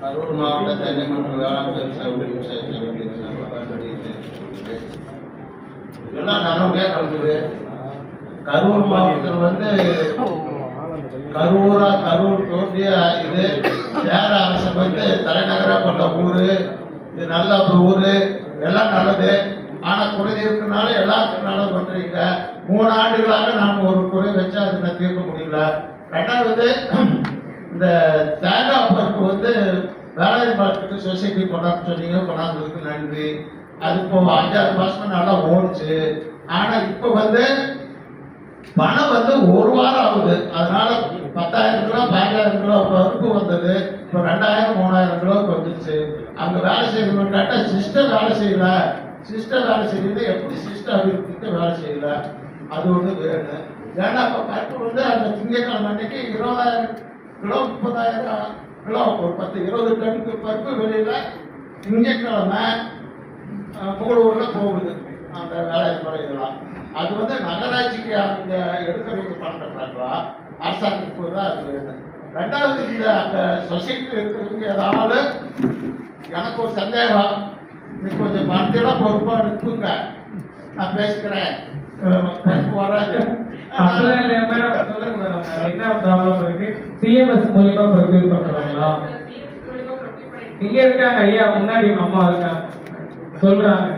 கரூர் மாவட்ட தென்னை மற்றும் வேளாண் விவசாய விவசாய சங்கங்களின் சார்பாக தெரிவித்துக் எல்லாம் நல்லபடியா கலந்துது கரூர் மாவட்டத்தில் வந்து கரூரா கரூர் தோன்றிய இது சேர அரசன் வந்து தலைநகரா கொண்ட ஊரு இது நல்ல ஒரு ஊரு எல்லாம் நல்லது. ஆனா குறை இருக்கனால எல்லாத்துக்குனாலும் பண்றீங்க. மூணு ஆண்டுகளாக நாம் ஒரு குறை வச்சா அதை நான் தீர்க்க முடியல? ரெண்டாவது இந்த தேங்காய் பருப்பு வந்து வேலை பார்த்துட்டு சொசைட்டி கொண்டாந்து சொன்னீங்க. கொண்டாந்ததுக்கு நன்றி. அது இப்போ அஞ்சாறு மாசம் நல்லா ஓடுச்சு. ஆனா இப்போ வந்து பணம் வந்து ஒரு வாரம் ஆகுது. அதனால பத்தாயிரம் கிலோ பதினாயிரம் கிலோ பருப்பு வந்தது. இப்போ ரெண்டாயிரம் மூணாயிரம் கிலோ வந்துச்சு அங்க வேலை செய்யணும் கேட்டா சிஸ்டம் வேலை செய்யல. சிஸ்டம் வேலை செய்யறது எப்படி சிஸ்டம் அபிவிருத்திக்கு வேலை செய்யல? அது வந்து வேணும் ஏன்னா இப்போ பருப்பு வந்து அந்த திங்கட்கிழமை அன்னைக்கு இருபதாயிரம் கிலோ முப்பதாயிரம் கிலோ ஒரு பத்து இருபது டன்னுக்கு பருப்பு வெளியில் திங்கட்கிழமை புகழூரில் போகுது. அந்த வேலை முறைகள்லாம் அது வந்து நகராட்சிக்கு அந்த எடுக்கிறதுக்கு பண்ணுறாங்களா அரசாங்கத்துக்கு தான் அது வேணும் ரெண்டாவது இந்த அந்த சொசைட்டி இருக்கிறவங்க ஏதாவது எனக்கு ஒரு சந்தேகம். நீ கொஞ்சம் பணத்தெல்லாம் பொறுப்பா இருக்குங்க நான் பொறுப்பு வராது மேடம் சொல்லுங்க மேடம் என்ன ப்ராப்ளம் இருக்கு? சிஎம்எஸ் மூலியமா ப்ரொக்யூர் பண்றாங்களா? இங்க இருக்காங்க ஐயா முன்னாடி அம்மா இருக்காங்க. சொல்றாங்க.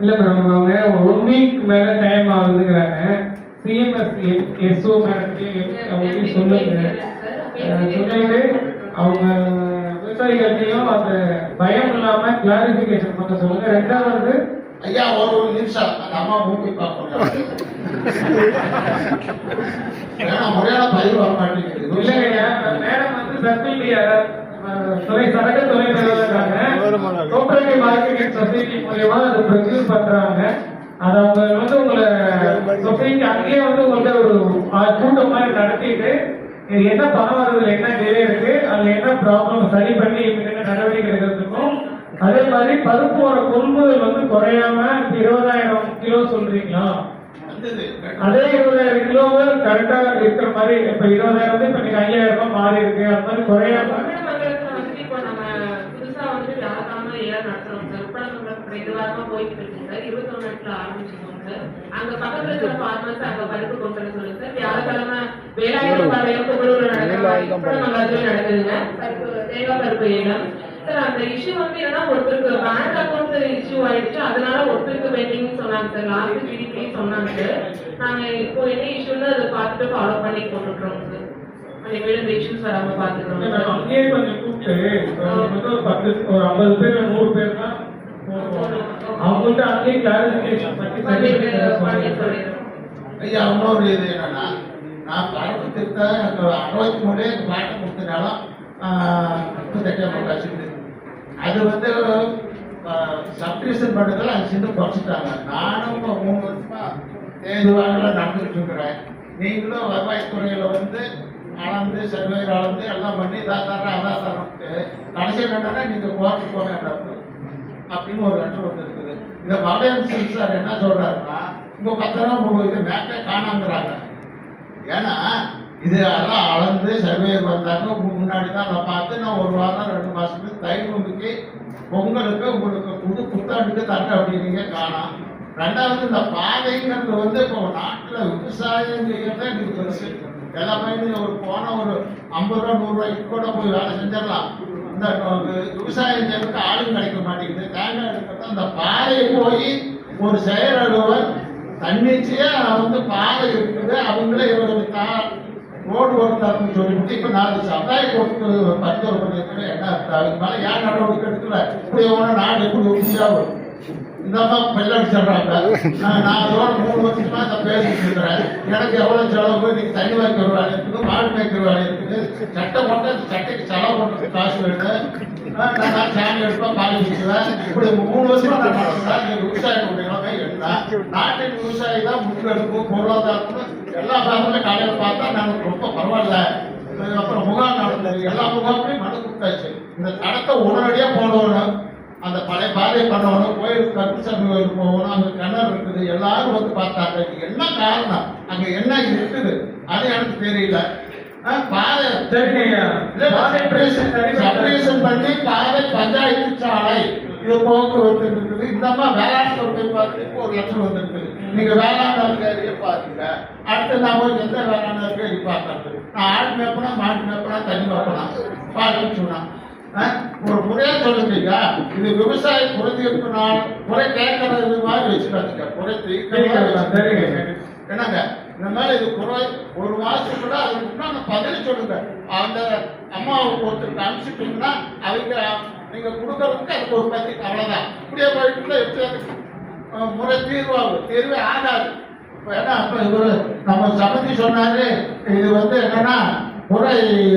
இல்ல மேடம் அவங்க ஒன் வீக் மேல டைம் ஆகுதுங்கிறாங்க. சிஎம்எஸ் எஸ்ஓ மேடத்துக்கு சொல்லுங்க. சொல்லிட்டு அவங்க விவசாயிகள்டையும் அந்த பயம் இல்லாம கிளாரிபிகேஷன் பண்ண சொல்லுங்க. ரெண்டாவது ஐயா ஒரு ஒரு நிமிஷம். அந்த அம்மா மூக்கி பார்க்கணும். முறையான பதிவு வர மாட்டேங்குது. இல்லைங்கய்யா மேடம் வந்து சப்சிடி துறை சரக்கு துறை நிறுவனக்காங்க கோஆபரேட்டிவ் மார்க்கெட்டிங் சொசைட்டி மூலியமா அதை ப்ரொடியூஸ் பண்றாங்க. அது அவங்க வந்து உங்களை சொசைட்டி அங்கேயே வந்து உங்கள்ட்ட ஒரு கூட்டம் மாதிரி நடத்திட்டு இது என்ன பணம் வருதுல என்ன டிலே இருக்கு அதுல என்ன ப்ராப்ளம் சரி பண்ணி என்ன நடவடிக்கை எடுக்கிறதுக்கும்? அதே மாதிரி பருப்போட கொள்முதல் வந்து குறையாம இப்ப இருபதாயிரம் கிலோ சொல்றீங்களா? அதே இருபதாயிரம் கிலோவு கரெக்டா இருக்கிற மாதிரி இப்ப இருபதாயிரம் வந்து இப்ப நீங்க ஐயாயிரம் ரூபாய் மாறி இருக்கு. அது மாதிரி குறையாம வியாழக்கிழமை ஏழு நடத்துறோம்? சார் ரெண்டு வாரமா போயிட்டு இருக்கு. சார் இருபத்தொன்னு ஆரம்பிச்சிருக்கோம். சார் அங்க பக்கத்துல இருக்கிற ஃபார்மர்ஸ் அங்க பருப்பு கொண்டு சொல்லுங்க சார். வியாழக்கிழமை புகழூர்ல நடக்குது. நடக்குதுங்க. பருப்பு. தேங்காய் பருப்பு ஏலம். சார் அந்த இஷ்யூ வந்து என்னன்னா ஒருத்தருக்கு பேங்க் அக்கௌண்ட் இஷ்யூ ஆயிடுச்சு. அதனால ஒருத்தருக்கு பெண்டிங் சொன்னாங்க சார். லாஸ்ட் ஜிடிபி சொன்னாங்க சார். நாங்க இப்போ என்ன இஷ்யூன்னு அதை பார்த்துட்டு ஃபாலோ பண்ணி போட்டுக்கிறோம் சார். அங்கேயே கொஞ்சம் கூப்பிட்டு ஒரு வந்து ஒரு பத்து ஒரு ஐம்பது பேர் நூறு. பண்ணி தர சொல்லுங்க. ஐயா இன்னொரு இது என்னன்னா நான் பரப்பு திருத்த எனக்கு அறுபத்தி மூணு பாட்டை கொடுத்தனாலும் முப்பத்தெட்டு கட்சிக்கு அது வந்து சப்டிவிஷன் பண்ணதில் அது சின்ன குறைச்சிட்டாங்க. நானும் மூணு வருஷமா தேதி வாங்கல நடந்துகிட்டு இருக்கிறேன். நீங்களும் வருவாய்த்துறையில வந்து அளந்து சர்வேர் அளந்து எல்லாம் பண்ணி இதாக தரேன் அதான் தரேன்ட்டு கடைசியில் என்னன்னா நீங்கள் கோர்ட்டுக்கு போக வேண்டாம் அப்படின்னு ஒரு லெட்டர் வந்து இந்த மலையன் சிங் சார் என்ன சொல்றாருன்னா இப்போ பத்திரமா உங்களுக்கு மேப்பே காணாங்கிறாங்க. ஏன்னா இது எல்லாம் அளந்து சர்வே வந்தாங்க. உங்க முன்னாடி தான் நான் பார்த்து நான் ஒரு வாரம் ரெண்டு மாசத்துக்கு தை நோம்பிக்கு பொங்கலுக்கு உங்களுக்கு புது புத்தாண்டுக்கு தரேன் அப்படின்னீங்க காணாம். ரெண்டாவது இந்த பாதைங்கிறது வந்து இப்போ நாட்டில் விவசாயம் செய்யறதே எனக்கு பெருசு. எல்லாமே ஒரு போன ஒரு ஐம்பது ரூபா நூறுரூவாய்க்கு கூட போய் வேலை செஞ்சிடலாம். இந்த விவசாயம் செய்யறதுக்கு ஆளும் கிடைக்க மாட்டேங்குது. தேங்காய் எடுக்கிறது அந்த பாதையை போய் ஒரு செயல் தன்னிச்சையாக வந்து பாதை இருக்குது அவங்களே இவருக்கு தான் ரோடு ஓட்டுறாருன்னு சொல்லிவிட்டு இப்போ நாலு சமுதாய கொடுத்து பரிந்துரை பண்ணிருக்கிற என்ன அதுக்கு மேலே ஏன் நடவடிக்கை எடுக்கல? இப்படி எவ்வளவு நாடு எப்படி உறுதியாகும் இந்த அம்மா பெல்லடி நான் அதோட மூணு வருஷமா இதை பேசிட்டு இருக்கிறேன். எனக்கு எவ்வளவு செலவு? நீங்க தண்ணி வைக்கிற வேலை இருக்குது மாடு மேய்க்கிற வேலை இருக்குது. சட்டை போட்டு அந்த சட்டைக்கு செலவு காசு வேணும். நான் சாமி எடுப்பேன் பால் வச்சுக்குவேன் இப்படி மூணு வருஷமா நான் நடந்தேன் நீங்க விவசாயம் நிலைமை என்ன நாட்டின் விவசாயி தான் முன்னெடுப்பு எல்லா பாகங்களும் காலையில பார்த்தா நாங்க ரொம்ப பரவாயில்ல. அப்புறம் முகாம் நடந்தது. எல்லா முகாம்லையும் மனு கொடுத்தாச்சு. இந்த தடத்தை உடனடியா போடணும் அந்த பழைய பாதை பண்ணணும் கோயில் கருப்புசாமி கோயில் போகணும் அங்க கிணறு இருக்குது எல்லாரும் வந்து பார்த்தாங்க. என்ன காரணம்? அங்க என்ன இருக்குது? அது எனக்கு தெரியல. பாதை. செப்பரேஷன் பண்ணி பாதை பஞ்சாயத்து சாலை. இது போக்குவரத்து இருக்குது இந்த அம்மா வேளாண் துறை பார்த்து ஒரு லட்சம் வந்திருக்குது. நீங்க வேளாண் அதிகாரியை பாருங்க. அடுத்து நாம எந்த வேளாண் அதிகாரி பார்க்கறது? நான் ஆடு மேப்பனா மாட்டு மேப்பனா தண்ணி மேப்பனா சொன்னான். ஆ? ஒரு முறையா சொல்லுங்க இது விவசாய குறைதீர்ப்பு நாள். குறை கேட்கறது மாதிரி வச்சுக்காதீங்க. குறை. என்னங்க? இந்த மாதிரி இது குறை ஒரு மாசத்துக்குள்ள அதுக்கு முன்னாடி பதில் சொல்லுங்க. அந்த அம்மாவுக்கு ஒருத்தருக்கு அனுப்பிச்சிட்டீங்கன்னா அவங்க நீங்க கொடுக்கறதுக்கு அதுக்கு ஒரு பத்தி அவ்வளவுதான். இப்படியே போயிட்டு எப்படி முறை தீர்வாகும். தீர்வே ஆகாது. ஏன்னா நம்ம சமதி சொன்னாரு இது வந்து என்னன்னா முறை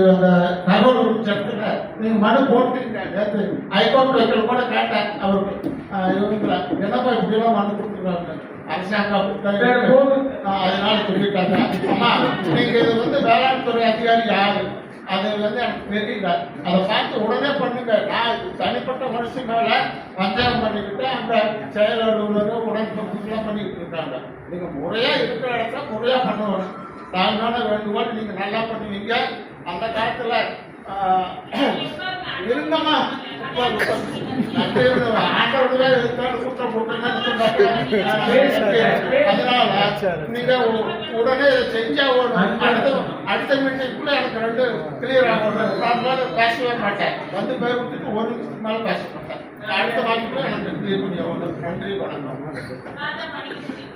அந்த தகவல் சட்டத்துல நீங்க மனு போட்டீங்க நேற்று ஹைகோர்ட் கூட கேட்டேன் அவருக்கு. அஹ், இவங்கள என்னப்பா இப்படிலாம் மனு கொடுத்துருக்காங்க? அரசாங்கம் அதனால சொல்லிட்டாங்க. அம்மா நீங்க இது வந்து வேளாண் துறை அதிகாரி யாரு? அது வந்து எனக்கு தெரியல. அதை பார்த்து உடனே பண்ணுங்க. நான் தனிப்பட்ட மனுஷன் மேல பஞ்சாயம் பண்ணிக்கிட்டு அந்த செயல் அலுவலகம் உடன்படிக்கைலாம் பண்ணிக்கிட்டு இருக்காங்க. நீங்க முறையா இருக்கிற இடத்துல முறையா பண்ணணும். தாழ்வான வேண்டுகோள் நீங்க நல்லா பண்ணுவீங்க அந்த காலத்துல ஆண்டவரே இருக்காரு, கூட்டம் போட்டுருங்கன்னு சொன்னாங்க. அதனால நீங்க உடனே செஞ்சா அடுத்த அடுத்த மீட்டிங்குள்ள எனக்கு ரெண்டு கிளியர் மேல பேசவே மாட்டேன் வந்து பேர் விட்டுட்டு ஒரு நிமிஷத்துக்கு மேல பேச மாட்டேன் அடுத்த வாய்ப்புல எனக்கு கிளியர் பண்ணி ஆகணும். நன்றி வணக்கம்